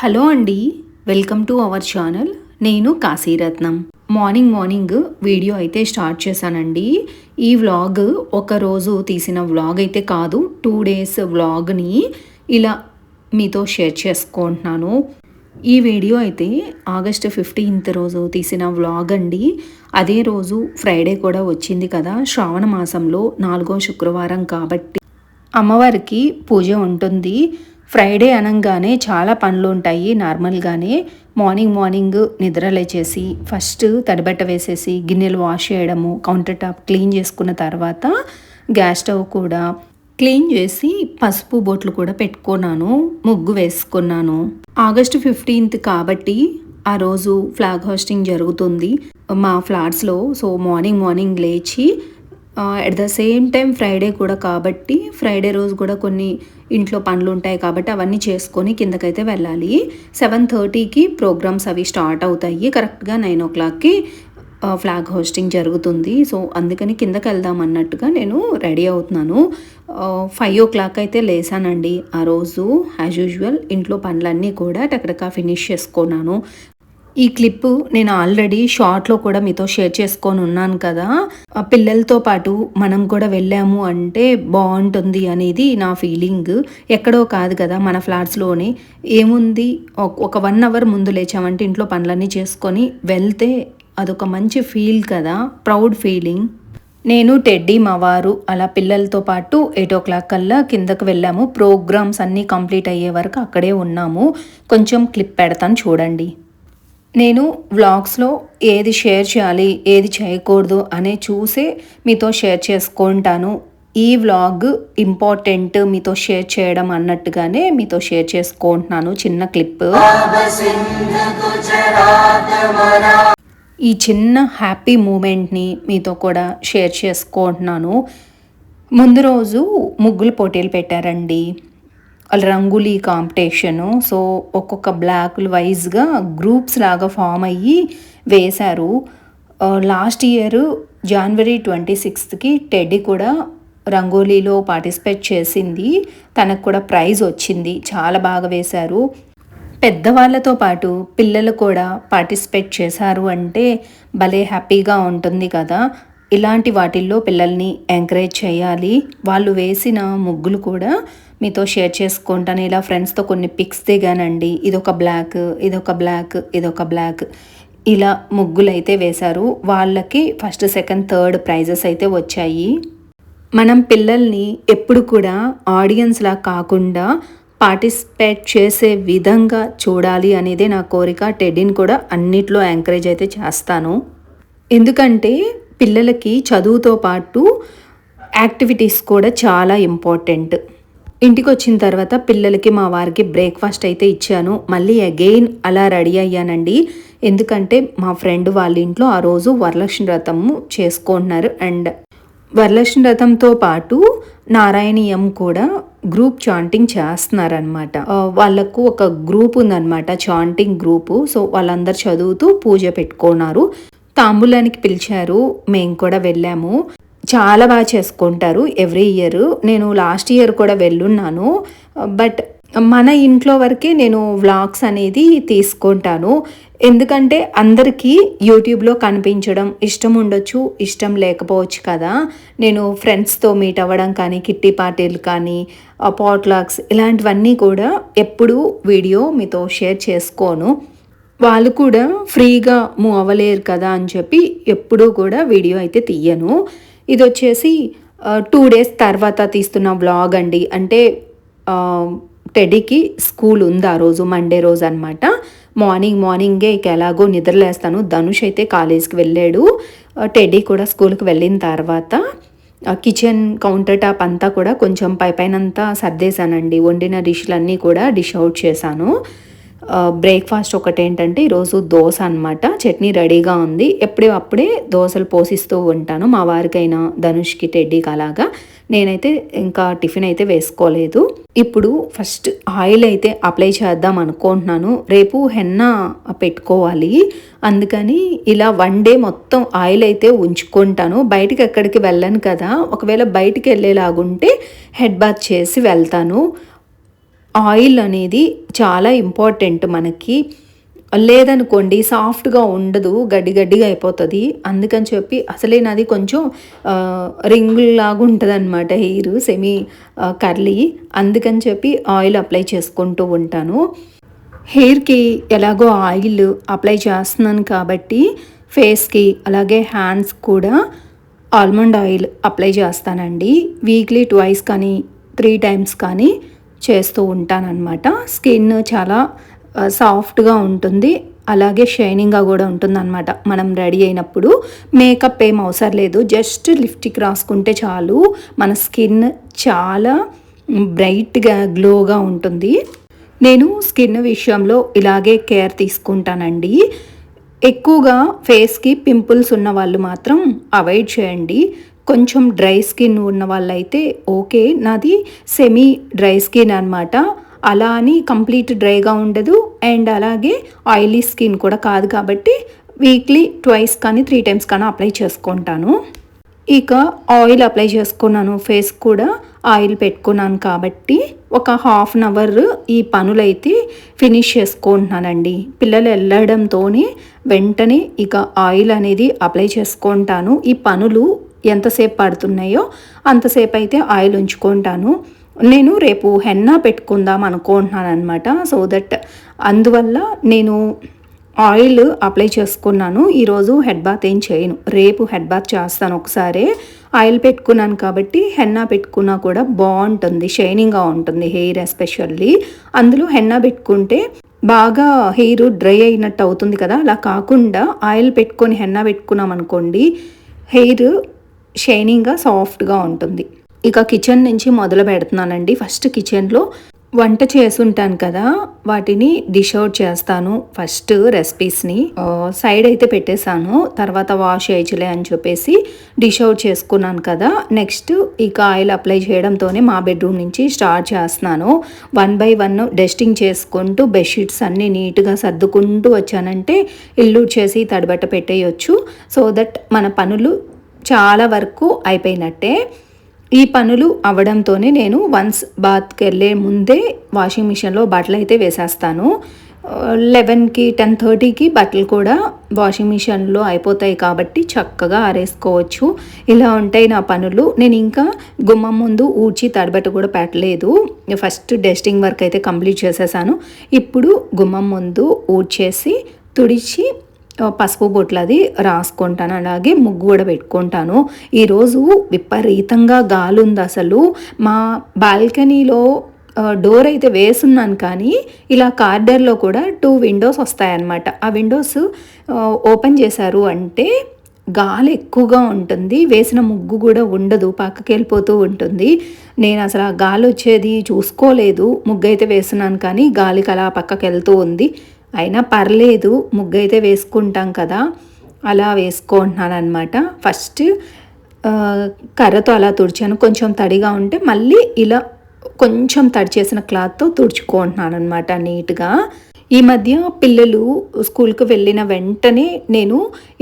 Hello అండి welcome to our channel. నేను Kasiratnam. Morning morning video అయితే స్టార్ట్ చేశానండి. ఈ వ్లాగ్ ఒక రోజు తీసిన వ్లాగ్ అయితే కాదు టూ డేస్ వ్లాగ్ని ఇలా మీతో షేర్ చేసుకుంటున్నాను. ఈ వీడియో అయితే ఆగస్ట్ ఫిఫ్టీన్త్ రోజు తీసిన వ్లాగ్ అండి. అదే రోజు ఫ్రైడే కూడా వచ్చింది కదా శ్రావణ మాసంలో నాలుగో శుక్రవారం కాబట్టి అమ్మవారికి పూజ ఉంటుంది. ఫ్రైడే అనగానే చాలా పనులు ఉంటాయి నార్మల్గానే. మార్నింగ్ మార్నింగ్ నిద్ర లేచేసి ఫస్ట్ తడిబట్ట వేసేసి గిన్నెలు వాష్ చేయడము కౌంటర్ టాప్ క్లీన్ చేసుకున్న తర్వాత గ్యాస్ స్టవ్ కూడా క్లీన్ చేసి పసుపు బొట్లు కూడా పెట్టుకున్నాను ముగ్గు వేసుకున్నాను. ఆగస్టు ఫిఫ్టీన్త్ కాబట్టి ఆ రోజు ఫ్లాగ్ హోస్టింగ్ జరుగుతుంది. మా ఫ్లాట్స్లో సో మార్నింగ్ మార్నింగ్ లేచి at the same time Friday కూడా కాబట్టి ఫ్రైడే రోజు కూడా కొన్ని ఇంట్లో పనులు ఉంటాయి కాబట్టి అవన్నీ చేసుకొని కిందకైతే వెళ్ళాలి. సెవెన్ థర్టీకి ప్రోగ్రామ్స్ అవి స్టార్ట్ అవుతాయి. కరెక్ట్గా నైన్ ఓ క్లాక్కి ఫ్లాగ్ హోస్టింగ్ జరుగుతుంది. సో అందుకని కిందకి వెళ్దాం అన్నట్టుగా నేను రెడీ అవుతున్నాను. ఫైవ్ ఓ క్లాక్ అయితే లేసానండి. ఆ రోజు యాజ్ యూజువల్ ఇంట్లో పనులన్నీ కూడా టకటకా ఫినిష్ చేసుకున్నాను. ఈ క్లిప్ నేను ఆల్రెడీ షార్ట్లో కూడా మీతో షేర్ చేసుకొని ఉన్నాను కదా. పిల్లలతో పాటు మనం కూడా వెళ్ళాము అంటే బాగుంటుంది అనేది నా ఫీలింగ్. ఎక్కడో కాదు కదా మన ఫ్లాట్స్లోనే. ఏముంది? ఒక వన్ అవర్ ముందు లేచామంటే ఇంట్లో పనులన్నీ చేసుకొని వెళ్తే అదొక మంచి ఫీల్ కదా. Proud feeling. నేను టెడ్డీ మా వారు అలా పిల్లలతో పాటు ఎయిట్ ఓ క్లాక్ కల్లా కిందకు వెళ్ళాము. ప్రోగ్రామ్స్ అన్నీ కంప్లీట్ అయ్యే వరకు అక్కడే ఉన్నాము. కొంచెం క్లిప్ పెడతాను చూడండి. నేను వ్లాగ్స్లో ఏది షేర్ చేయాలి ఏది చేయకూడదు అనే చూసే మీతో షేర్ చేసుకుంటాను. ఈ వ్లాగ్ ఇంపార్టెంట్ మీతో షేర్ చేయడం అన్నట్టుగానే మీతో షేర్ చేసుకుంటున్నాను. చిన్న క్లిప్. ఈ చిన్న హ్యాపీ మూమెంట్ని మీతో కూడా షేర్ చేసుకుంటున్నాను. ముందు రోజు ముగ్గులు పోటీలు పెట్టారండి. రంగులీ కాంపిటీషను. సో ఒక్కొక్క బ్లాక్ వైజ్గా గ్రూప్స్ లాగా ఫామ్ అయ్యి వేశారు. లాస్ట్ ఇయర్ జనవరి ట్వంటీ సిక్స్త్కి టెడ్డీ కూడా రంగోలీలో పార్టిసిపేట్ చేసింది. తనకు కూడా ప్రైజ్ వచ్చింది. చాలా బాగా వేశారు. పెద్దవాళ్ళతో పాటు పిల్లలు కూడా పార్టిసిపేట్ చేశారు అంటే భలే హ్యాపీగా ఉంటుంది కదా. ఇలాంటి వాటిల్లో పిల్లల్ని ఎంకరేజ్ చేయాలి. వాళ్ళు వేసిన ముగ్గులు కూడా మీతో షేర్ చేసుకుంటాను. ఇలా ఫ్రెండ్స్తో కొన్ని పిక్స్ దిగానండి. ఇదొక బ్లాక్ ఇదొక బ్లాక్ ఇదొక బ్లాక్. ఇలా ముగ్గులు అయితే వేశారు. వాళ్ళకి ఫస్ట్ సెకండ్ థర్డ్ ప్రైజెస్ అయితే వచ్చాయి. మనం పిల్లల్ని ఎప్పుడు కూడా ఆడియన్స్లా కాకుండా పార్టిసిపేట్ చేసే విధంగా చూడాలి అనేదే నా కోరిక. టెడ్డీని కూడా అన్నిట్లో ఎంకరేజ్ అయితే చేస్తాను. ఎందుకంటే పిల్లలకి చదువుతో పాటు యాక్టివిటీస్ కూడా చాలా ఇంపార్టెంట్. ఇంటికి వచ్చిన తర్వాత పిల్లలకి మా వారికి బ్రేక్ఫాస్ట్ అయితే ఇచ్చాను. మళ్ళీ అగైన్ అలా రెడీ అయ్యానండి. ఎందుకంటే మా ఫ్రెండ్ వాళ్ళ ఇంట్లో ఆ రోజు వరలక్ష్మి వ్రతము చేసుకుంటున్నారు. అండ్ వరలక్ష్మి వ్రతంతో పాటు నారాయణీయం కూడా గ్రూప్ చాంటింగ్ చేస్తున్నారనమాట వాళ్ళకు ఒక గ్రూప్ ఉందన్నమాట చాంటింగ్ గ్రూపు. సో వాళ్ళందరు చదువుతూ పూజ పెట్టుకున్నారు. తాంబూలానికి పిలిచారు. మేము కూడా వెళ్ళాము. చాలా బాగా చేసుకుంటారు ఎవ్రీ ఇయర్. నేను లాస్ట్ ఇయర్ కూడా వెళ్ళున్నాను. బట్ మన ఇంట్లో వరకే నేను వ్లాగ్స్ అనేది తీసుకుంటాను. ఎందుకంటే అందరికీ యూట్యూబ్లో కనిపించడం ఇష్టం ఉండొచ్చు ఇష్టం లేకపోవచ్చు కదా. నేను ఫ్రెండ్స్తో మీట్ అవ్వడం కానీ కిట్టి పార్టీలు కానీ పాట్లాక్స్ ఇలాంటివన్నీ కూడా ఎప్పుడూ వీడియో మీతో షేర్ చేసుకోను. వాళ్ళు కూడా ఫ్రీగా మూవ్ అవ్వలేరు కదా అని చెప్పి ఎప్పుడూ కూడా వీడియో అయితే తీయను. ఇది వచ్చేసి టూ డేస్ తర్వాత తీస్తున్న వ్లాగ్ అండి. అంటే టెడీకి స్కూల్ ఉంది ఆ రోజు మండే రోజు అనమాట మార్నింగ్ మార్నింగే ఇక ఎలాగో నిద్రలేస్తాను. ధనుష్ అయితే కాలేజ్కి వెళ్ళాడు. టెడ్డీ కూడా స్కూల్కి వెళ్ళిన తర్వాత కిచెన్ కౌంటర్ టాప్ అంతా కూడా కొంచెం పై పైనంతా సర్దేశానండి. వండిన డిష్లన్నీ కూడా డిష్ అవుట్ చేశాను. బ్రేక్ఫాస్ట్ ఒకటి ఏంటంటే ఈరోజు దోశ అనమాట చట్నీ రెడీగా ఉంది. ఎప్పుడే అప్పుడే దోశలు పోసిస్తూ ఉంటాను. మా వారికైనా ధనుష్కి టెడ్డీకి అలాగా. నేనైతే ఇంకా టిఫిన్ అయితే వేసుకోలేదు. ఇప్పుడు ఫస్ట్ ఆయిల్ అయితే అప్లై చేద్దాం అనుకుంటున్నాను. రేపు హెన్న పెట్టుకోవాలి. అందుకని ఇలా వన్ డే మొత్తం ఆయిల్ అయితే ఉంచుకుంటాను. బయటికి ఎక్కడికి వెళ్ళను కదా. ఒకవేళ బయటికి వెళ్ళేలాగుంటే హెడ్ బాత్ చేసి వెళ్తాను. ఆయిల్ అనేది చాలా ఇంపార్టెంట్ మనకి. లేదనుకోండి సాఫ్ట్గా ఉండదు గడ్డి గడ్డిగా అయిపోతుంది. అందుకని చెప్పి అసలే నాది కొంచెం రింగుల్లాగా ఉంటుంది అనమాట హెయిర్ సెమీ కర్లీ. అందుకని చెప్పి ఆయిల్ అప్లై చేసుకుంటూ ఉంటాను. హెయిర్కి ఎలాగో ఆయిల్ అప్లై చేస్తున్నాను కాబట్టి ఫేస్కి అలాగే హ్యాండ్స్ కూడా ఆల్మండ్ ఆయిల్ అప్లై చేస్తానండి. వీక్లీ ట్వైస్ కానీ త్రీ టైమ్స్ కానీ చేస్తూ ఉంటానన్నమాట. స్కిన్ చాలా సాఫ్ట్గా ఉంటుంది. అలాగే షైనింగ్గా కూడా ఉంటుందన్నమాట. మనం రెడీ అయినప్పుడు. మేకప్ ఏం అవసరం లేదు. జస్ట్ లిప్స్టిక్ రాసుకుంటే చాలు. మన స్కిన్ చాలా బ్రైట్గా గ్లోగా ఉంటుంది. నేను స్కిన్ విషయంలో ఇలాగే కేర్ తీసుకుంటానండి. ఎక్కువగా ఫేస్కి పింపుల్స్ ఉన్న వాళ్ళు మాత్రం అవాయిడ్ చేయండి. కొంచెం డ్రై స్కిన్ ఉన్న వాళ్ళైతే ఓకే నాది సెమీ డ్రై స్కిన్ అనమాట అలా అని కంప్లీట్ డ్రైగా ఉండదు. అండ్ అలాగే ఆయిలీ స్కిన్ కూడా కాదు కాబట్టి వీక్లీ ట్వైస్ కానీ త్రీ టైమ్స్ కానీ అప్లై చేసుకుంటాను. ఇక ఆయిల్ అప్లై చేసుకున్నాను ఫేస్ కూడా ఆయిల్ పెట్టుకున్నాను కాబట్టి ఒక హాఫ్ అన్ అవర్ ఈ పనులైతే ఫినిష్ చేసుకుంటున్నానండి. పిల్లలు వెళ్ళడంతోనే వెంటనే ఇక ఆయిల్ అనేది అప్లై చేసుకుంటాను. ఈ పనులు ఎంతసేపు పడుతున్నాయో అంతసేపు అయితే ఆయిల్ ఉంచుకుంటాను. నేను రేపు హెన్నా పెట్టుకుందాం అనుకుంటున్నాను అనమాట సో దట్ అందువల్ల నేను ఆయిల్ అప్లై చేసుకున్నాను. ఈరోజు హెడ్ బాత్ ఏం చేయను. రేపు హెడ్ బాత్ చేస్తాను ఒకసారి. ఆయిల్ పెట్టుకున్నాను కాబట్టి హెన్నా పెట్టుకున్నా కూడా బాగుంటుంది. షైనింగ్గా ఉంటుంది హెయిర్ ఎస్పెషల్లీ. అందులో హెన్నా పెట్టుకుంటే బాగా హెయిర్ డ్రై అయినట్టు అవుతుంది కదా. అలా కాకుండా ఆయిల్ పెట్టుకొని హెన్నా పెట్టుకున్నాం అనుకోండి హెయిర్ షైనింగ్గా సాఫ్ట్గా ఉంటుంది. ఇక కిచెన్ నుంచి మొదలు పెడుతున్నానండి. ఫస్ట్ కిచెన్లో వంట చేసుంటాను కదా వాటిని డిష్ అవుట్ చేస్తాను. ఫస్ట్ రెసిపీస్ని సైడ్ అయితే పెట్టేశాను. తర్వాత వాష్ చేయచ్చులే అని చెప్పేసి డిష్ అవుట్ చేసుకున్నాను కదా. నెక్స్ట్ ఇక ఆయిల్ అప్లై చేయడంతోనే మా బెడ్రూమ్ నుంచి స్టార్ట్ చేస్తున్నాను. వన్ బై వన్ డస్టింగ్ చేసుకుంటూ బెడ్షీట్స్ అన్నీ నీట్గా సర్దుకుంటూ వచ్చానంటే ఇల్లు చేసి తడిబట్ట పెట్టేయచ్చు. సో దట్ మన పనులు చాలా వరకు అయిపోయినట్టే. ఈ పనులు అవడంతోనే నేను వన్స్ బాత్కి వెళ్ళే ముందే వాషింగ్ మిషన్లో బట్టలు అయితే వేసేస్తాను. లెవెన్కి టెన్ థర్టీకి బట్టలు కూడా వాషింగ్ మిషన్లో అయిపోతాయి కాబట్టి చక్కగా ఆరేసుకోవచ్చు. ఇలా ఉంటాయి నా పనులు. నేను ఇంకా గుమ్మం ముందు ఊడ్చి తడబెట్ట కూడా పెట్టలేదు. ఫస్ట్ డస్టింగ్ వర్క్ అయితే కంప్లీట్ చేసేసాను. ఇప్పుడు గుమ్మం ముందు ఊడ్చేసి తుడిచి పసుపు బొట్లది రాసుకుంటాను అలాగే ముగ్గు కూడా పెట్టుకుంటాను. ఈరోజు విపరీతంగా గాలి ఉంది అసలు. మా బాల్కనీలో డోర్ అయితే వేసున్నాను కానీ ఇలా కార్డర్లో కూడా టూ విండోస్ వస్తాయన్నమాట. ఆ విండోస్ ఓపెన్ చేశారు అంటే గాలి ఎక్కువగా ఉంటుంది వేసిన ముగ్గు కూడా ఉండదు పక్కకి వెళ్ళిపోతూ ఉంటుంది. నేను అసలు ఆ గాలి వచ్చేది చూసుకోలేదు ముగ్గు అయితే వేస్తున్నాను కానీ గాలికి అలా పక్కకి వెళ్తూ ఉంది. అయినా పర్లేదు ముగ్గు అయితే వేసుకుంటాం కదా. అలా వేసుకుంటున్నాను అనమాట ఫస్ట్ కర్రతో అలా తుడిచాను. కొంచెం తడిగా ఉంటే మళ్ళీ ఇలా కొంచెం తడి చేసిన క్లాత్తో తుడుచుకుంటున్నాను అనమాట నీట్గా. ఈ మధ్య పిల్లలు స్కూల్కి వెళ్ళిన వెంటనే నేను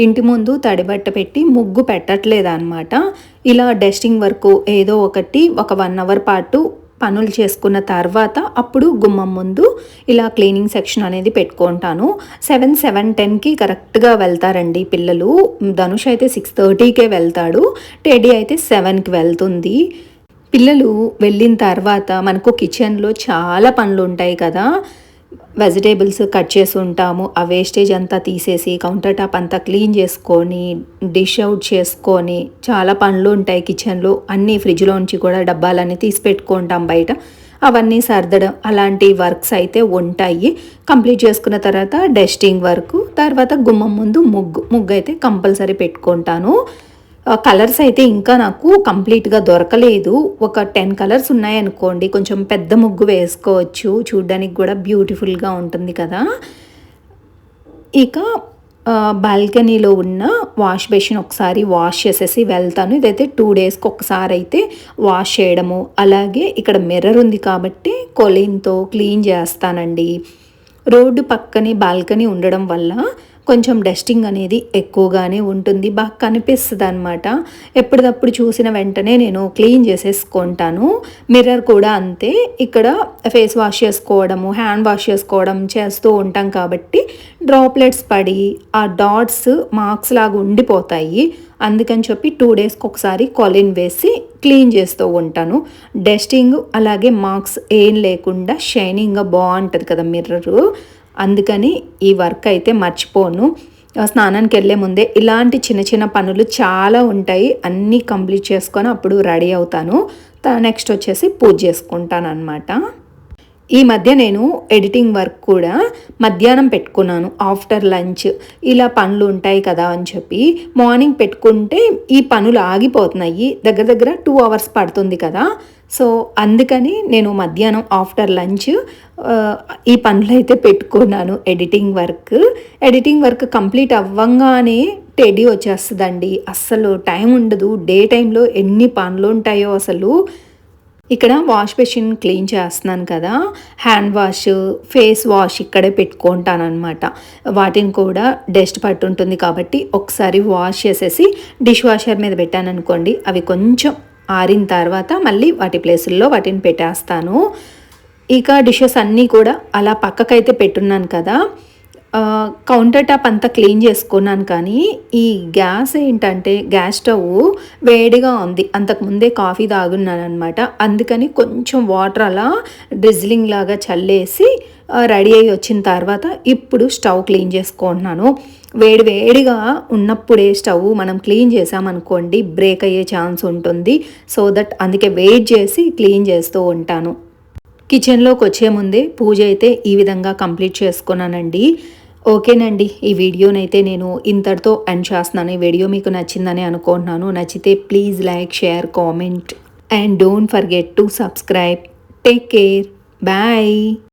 ఇంటి ముందు తడిబట్ట పెట్టి ముగ్గు పెట్టట్లేదు అనమాట ఇలా డస్టింగ్ వర్క్ ఏదో ఒకటి ఒక వన్ అవర్ పాటు పనులు చేసుకున్న తర్వాత అప్పుడు గుమ్మం ముందు ఇలా క్లీనింగ్ సెక్షన్ అనేది పెట్టుకుంటాను. సెవెన్ సెవెన్ టెన్కి కరెక్ట్గా వెళ్తారండి పిల్లలు. ధనుష్ అయితే సిక్స్ థర్టీకే వెళ్తాడు. టెడీ అయితే సెవెన్కి వెళ్తుంది. పిల్లలు వెళ్ళిన తర్వాత మనకు కిచెన్లో చాలా పనులు ఉంటాయి కదా. వెజిటేబుల్స్ కట్ చేసి ఉంటాము. ఆ వేస్టేజ్ అంతా తీసేసి కౌంటర్ టాప్ అంతా క్లీన్ చేసుకొని డిష్ అవుట్ చేసుకొని చాలా పనులు ఉంటాయి కిచెన్లో అన్నీ ఫ్రిడ్జ్లో నుంచి కూడా డబ్బాలన్నీ తీసి పెట్టుకుంటాం బయట. అవన్నీ సర్దడం అలాంటి వర్క్స్ అయితే ఉంటాయి. కంప్లీట్ చేసుకున్న తర్వాత డస్టింగ్ వర్క్ తర్వాత గుమ్మం ముందు ముగ్గు ముగ్గు అయితే కంపల్సరీ పెట్టుకుంటాను. కలర్స్ అయితే ఇంకా నాకు కంప్లీట్గా దొరకలేదు. ఒక టెన్ కలర్స్ ఉన్నాయనుకోండి కొంచెం పెద్ద ముగ్గు వేసుకోవచ్చు. చూడ్డానికి కూడా బ్యూటిఫుల్గా ఉంటుంది కదా. ఇక బాల్కనీలో ఉన్న వాష్ బేసిన్ ఒకసారి వాష్ చేసేసి వెళ్తాను. ఇదైతే టూ డేస్కి ఒకసారి అయితే వాష్ చేయడము. అలాగే ఇక్కడ మిర్రర్ ఉంది కాబట్టి కొలిన్తో క్లీన్ చేస్తానండి. రోడ్డు పక్కనే బాల్కనీ ఉండడం వల్ల కొంచెం డస్టింగ్ అనేది ఎక్కువగానే ఉంటుంది. బాగా కనిపిస్తుంది అనమాట ఎప్పటికప్పుడు చూసిన వెంటనే నేను క్లీన్ చేసేసుకుంటాను. మిర్రర్ కూడా అంతే. ఇక్కడ ఫేస్ వాష్ చేసుకోవడము హ్యాండ్ వాష్ చేసుకోవడం చేస్తూ ఉంటాం కాబట్టి డ్రాప్లెట్స్ పడి ఆ డాట్స్ మార్క్స్ లాగా ఉండిపోతాయి. అందుకని చెప్పి టూ డేస్కి ఒకసారి కొలిన్ వేసి క్లీన్ చేస్తూ ఉంటాను. డస్టింగ్ అలాగే మార్క్స్ ఏం లేకుండా షైనింగ్గా బాగుంటుంది కదా మిర్రరు అందుకని ఈ వర్క్ అయితే మర్చిపోను. స్నానానికి వెళ్ళే ముందే ఇలాంటి చిన్న చిన్న పనులు చాలా ఉంటాయి. అన్నీ కంప్లీట్ చేసుకొని అప్పుడు రెడీ అవుతాను. నెక్స్ట్ వచ్చేసి పూజ చేసుకుంటాను అనమాట ఈ మధ్య నేను ఎడిటింగ్ వర్క్ కూడా మధ్యాహ్నం పెట్టుకున్నాను. After lunch. ఇలా పనులు ఉంటాయి కదా అని చెప్పి. మార్నింగ్ పెట్టుకుంటే ఈ పనులు ఆగిపోతున్నాయి. దగ్గర దగ్గర టూ అవర్స్ పడుతుంది కదా. సో అందుకని నేను మధ్యాహ్నం ఆఫ్టర్ లంచ్ ఈ పనులు అయితే పెట్టుకున్నాను. Editing work. Editing work complete అవ్వంగానే Teddy వచ్చేస్తుందండి. అస్సలు టైం ఉండదు. డే టైంలో ఎన్ని పనులు ఉంటాయో అసలు. ఇక్కడ వాష్ మెషిన్ క్లీన్ చేస్తున్నాను కదా. హ్యాండ్ వాష్ ఫేస్ వాష్ ఇక్కడే పెట్టుకుంటాను అనమాట వాటిని కూడా డస్ట్ పట్టుంటుంది కాబట్టి ఒకసారి వాష్ చేసేసి డిష్ వాషర్ మీద పెట్టాను అనుకోండి అవి కొంచెం ఆరిన తర్వాత మళ్ళీ వాటి ప్లేసుల్లో వాటిని పెట్టేస్తాను. ఇక డిషెస్ అన్నీ కూడా అలా పక్కకైతే పెట్టున్నాను కదా. కౌంటర్ టాప్ అంతా క్లీన్ చేసుకున్నాను కానీ ఈ గ్యాస్ ఏంటంటే గ్యాస్ స్టవ్ వేడిగా ఉంది. అంతకుముందే కాఫీ తాగున్నాను అనమాట అందుకని కొంచెం వాటర్ అలా డ్రిజ్లింగ్ లాగా చల్లేసి రెడీ అయ్యి వచ్చిన తర్వాత ఇప్పుడు స్టవ్ క్లీన్ చేసుకుంటున్నాను. వేడి వేడిగా ఉన్నప్పుడే స్టవ్ మనం క్లీన్ చేసామనుకోండి బ్రేక్ అయ్యే ఛాన్స్ ఉంటుంది. సో దట్ అందుకే వెయిట్ చేసి క్లీన్ చేస్తూ ఉంటాను. కిచెన్లోకి వచ్చే ముందే పూజ అయితే ఈ విధంగా కంప్లీట్ చేసుకున్నానండి. ఓకేనండి ఈ వీడియోనైతే నేను ఇంతటితో ఎండ్ చేస్తున్నాను. ఈ వీడియో మీకు నచ్చిందని అనుకుంటున్నాను. నచ్చితే please like share comment and don't forget to subscribe take care bye